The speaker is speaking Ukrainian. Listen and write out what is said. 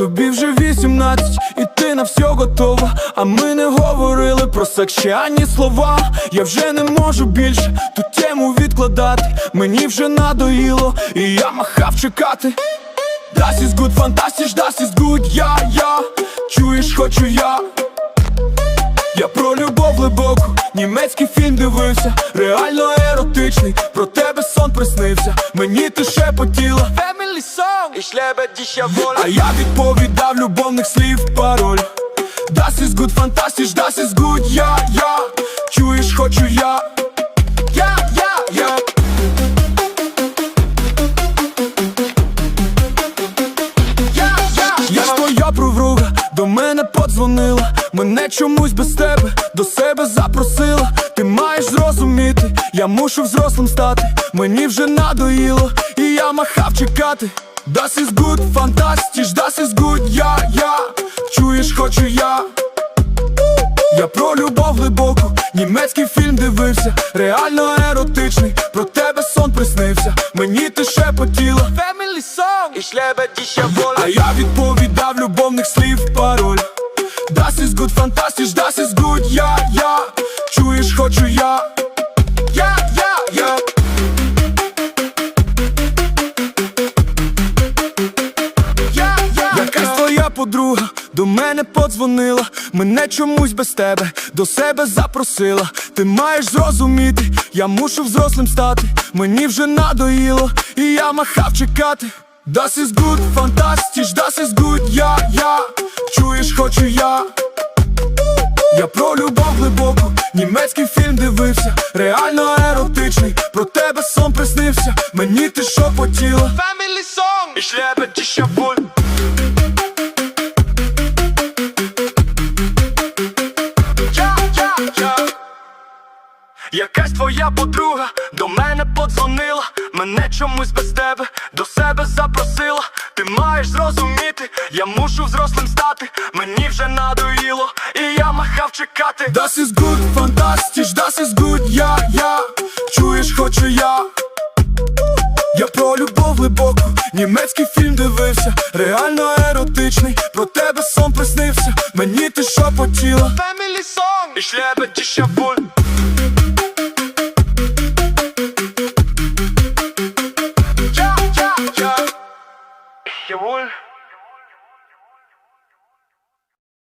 Тобі вже 18 і ти на все готова. А ми не говорили про секс ще ані слова. Я вже не можу більше ту тему відкладати. Мені вже надоїло, і я махав чекати. Das ist gut, fantastisch, das ist gut, я, я Чуєш, хочу я глибоку, німецький фільм дивився, реально еротичний, про тебе сон приснився, мені ти шепотіла Family song. Ich lebe dich ja wohl А я відповідав любовних слів пароль. Das ist gut, fantastisch, das ist gut, я, я Чуєш, хочу я Я, подзвонила. Мене чомусь без тебе до себе запросила. Ти маєш зрозуміти, я мушу взрослим стати. Мені вже надоїло, і я махав чекати. Das ist gut, fantastisch, das ist gut, я, я. Чуєш, хочу я. Я про любов глибоку, німецький фільм дивився, реально еротичний, про тебе сон приснився, мені ти шепотіла. Family song. Ich lebe dich ja а я відповідав любовних слів пароль Das ist gut, fantastisch, das ist gut, я, я Чуєш, хочу я Я, я, я Я, я, Якась твоя подруга до мене подзвонила, мене чомусь без тебе до себе запросила. Ти маєш зрозуміти, я мушу взрослим стати. Мені вже надоїло, і я махав чекати. Das ist gut, fantastisch, das хочу я. Я про любов глибоку, німецький фільм дивився, реально еротичний, про тебе сон приснився, мені ти шепотіла Family song. Ich lebe dich ja wohl Якась твоя подруга до мене подзвонила, мене чомусь без тебе до себе запросила. Ти маєш зрозуміти, я мушу взрослим стати. Мені вже надоїло, і я махав чекати. Das ist gut, fantastisch, das ist gut, я, я Чуєш, хочу я. Я про любов глибоку, німецький фільм дивився, реально еротичний, про тебе сон приснився, мені ти шепотіла Family song lebe dich ja wohl